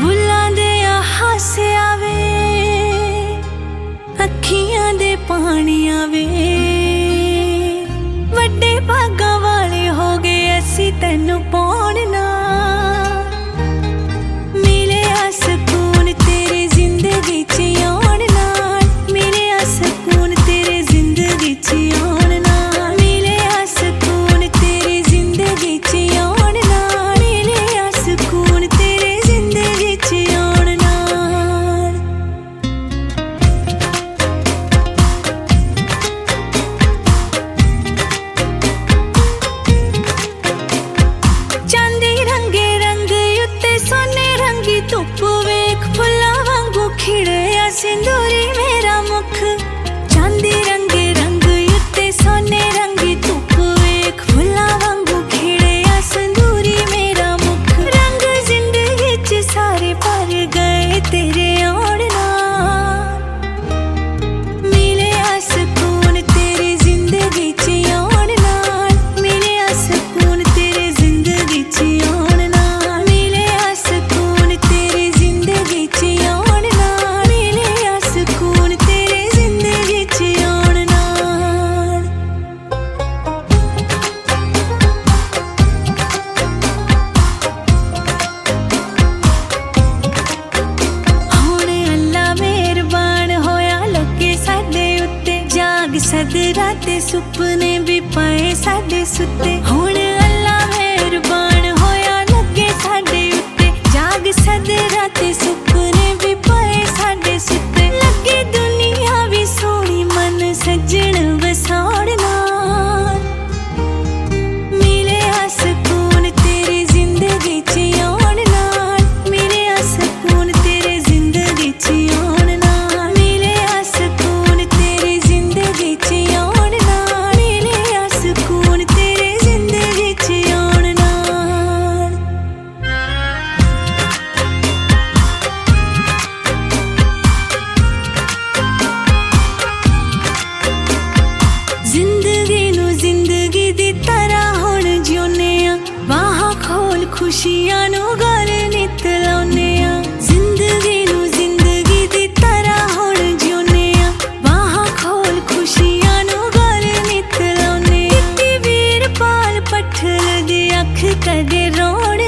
ਬੁੱਲਾਂ ਦੇ ਆ ਹਾਸਿਆ ਵੇ ਅੱਖੀਆਂ ਦੇ ਪਾਣੀਆਂ ਵੇ ਵੱਡੇ ਭਾਗਾਂ ਵਾਲੇ ਹੋ ਗਏ ਅਸੀਂ ਤੈਨੂੰ ਪਾਉਣ ਨਾ ਸਦੇ ਰਾਤੇ ਸੁਪਨੇ ਵੀ ਪਏ ਸਾਡੇ ਸੁੱਤੇ। ਹੁਣ ਖੁਸ਼ੀਆਂ ਨੂੰ ਗਲ ਨਿਤ ਲਾਉਨੇ ਆ ਜ਼ਿੰਦਗੀ ਨੂੰ ਜ਼ਿੰਦਗੀ ਦੀ ਤਰ੍ਹਾਂ ਹੁਣ ਜਿਉਨੇ ਆ ਬਾਹਾਂ ਖੋਲ ਖੁਸ਼ੀਆਂ ਨੂੰ ਗਲ ਨਿਤ ਲਾਉਨੇ ਆ ਵੀਰ ਪਾਲ ਪੱਠਲ ਦੀ ਅੱਖ ਕਦੇ ਰੋਣ